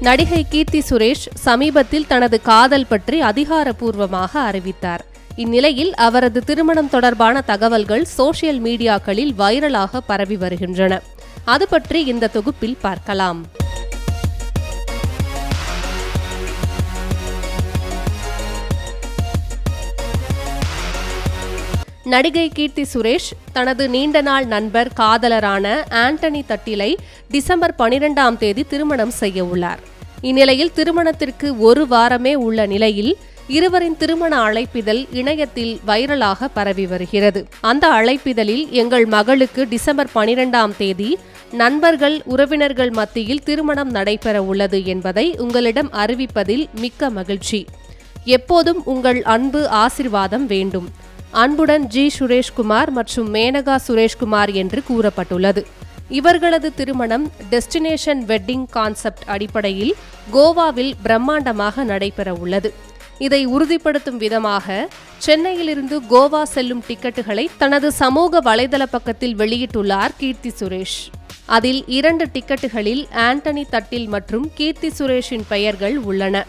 நடிகை கீர்த்தி சுரேஷ் சமீபத்தில் தனது காதல் பற்றி அதிகாரப்பூர்வமாக அறிவித்தார். இந்நிலையில் அவரது திருமணம் தொடர்பான தகவல்கள் சோசியல் மீடியாக்களில் வைரலாக பரவி வருகின்றன. அது பற்றி இந்த தொகுப்பில் பார்க்கலாம். நடிகை கீர்த்தி சுரேஷ் தனது நீண்ட நாள் நண்பர் காதலரான ஆண்டனி தட்டிலை டிசம்பர் பனிரெண்டாம் தேதி திருமணம் செய்ய உள்ளார். இந்நிலையில் திருமணத்திற்கு ஒரு வாரமே உள்ள நிலையில் இருவரின் திருமண அழைப்பிதழ் இணையத்தில் வைரலாக பரவி வருகிறது. அந்த அழைப்பிதழில் எங்கள் மகளுக்கு டிசம்பர் பனிரெண்டாம் தேதி நண்பர்கள் உறவினர்கள் மத்தியில் திருமணம் நடைபெற உள்ளது என்பதை உங்களிடம் அறிவிப்பதில் மிக்க மகிழ்ச்சி. எப்போதும் உங்கள் அன்பு ஆசிர்வாதம் வேண்டும். அன்புடன் ஜி சுரேஷ்குமார் மற்றும் மேனகா சுரேஷ்குமார் என்று கூறப்பட்டுள்ளது. இவர்களது திருமணம் டெஸ்டினேஷன் வெட்டிங் கான்செப்ட் அடிப்படையில் கோவாவில் பிரம்மாண்டமாக நடைபெற உள்ளது. இதை உறுதிப்படுத்தும் விதமாக சென்னையிலிருந்து கோவா செல்லும் டிக்கெட்டுகளை தனது சமூக வலைதள பக்கத்தில் வெளியிட்டுள்ளார் கீர்த்தி சுரேஷ். அதில் இரண்டு டிக்கெட்டுகளில் ஆண்டனி தட்டில் மற்றும் கீர்த்தி சுரேஷின் பெயர்கள் உள்ளன.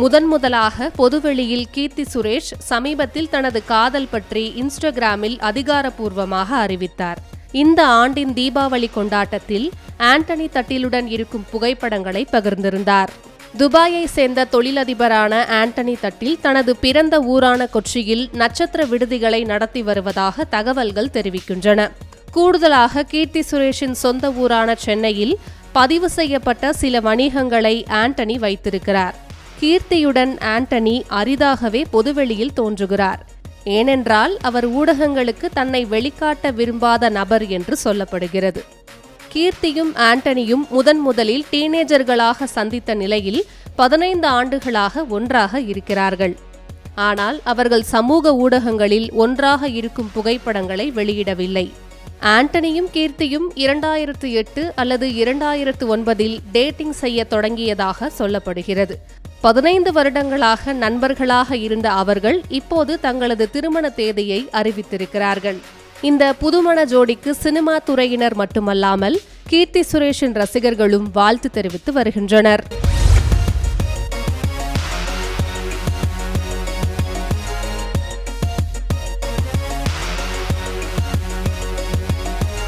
முதன் முதலாக பொதுவெளியில் கீர்த்தி சுரேஷ் சமீபத்தில் தனது காதல் பற்றி இன்ஸ்டாகிராமில் அதிகாரப்பூர்வமாக அறிவித்தார். இந்த ஆண்டின் தீபாவளி கொண்டாட்டத்தில் ஆண்டனி தட்டிலுடன் இருக்கும் புகைப்படங்களை பகிர்ந்திருந்தார். துபாயை சேர்ந்த தொழிலதிபரான ஆண்டனி தட்டில் தனது பிறந்த ஊரான கொச்சியில் நட்சத்திர விடுதிகளை நடத்தி வருவதாக தகவல்கள் தெரிவிக்கின்றன. கூடுதலாக கீர்த்தி சுரேஷின் சொந்த ஊரான சென்னையில் பதிவு செய்யப்பட்ட சில வணிகங்களை ஆண்டனி வைத்திருக்கிறார். கீர்த்தியுடன் ஆண்டனி அரிதாகவே பொதுவெளியில் தோன்றுகிறார். ஏனென்றால் அவர் ஊடகங்களுக்கு தன்னை வெளிக்காட்ட விரும்பாத நபர் என்று சொல்லப்படுகிறது. கீர்த்தியும் ஆண்டனியும் முதன் முதலில் டீனேஜர்களாக சந்தித்த நிலையில் பதினைந்து ஆண்டுகளாக ஒன்றாக இருக்கிறார்கள். ஆனால் அவர்கள் சமூக ஊடகங்களில் ஒன்றாக இருக்கும் புகைப்படங்களை வெளியிடவில்லை. ஆண்டனியும் கீர்த்தியும் இரண்டாயிரத்து எட்டு அல்லது இரண்டாயிரத்து ஒன்பதில் டேட்டிங் செய்ய தொடங்கியதாக சொல்லப்படுகிறது. பதினைந்து வருடங்களாக நண்பர்களாக இருந்த அவர்கள் இப்போது தங்களது திருமண தேதியை அறிவித்திருக்கிறார்கள். இந்த புதுமண ஜோடிக்கு சினிமா துறையினர் மட்டுமல்லாமல் கீர்த்தி சுரேஷின் ரசிகர்களும் வாழ்த்து தெரிவித்து வருகின்றனர்.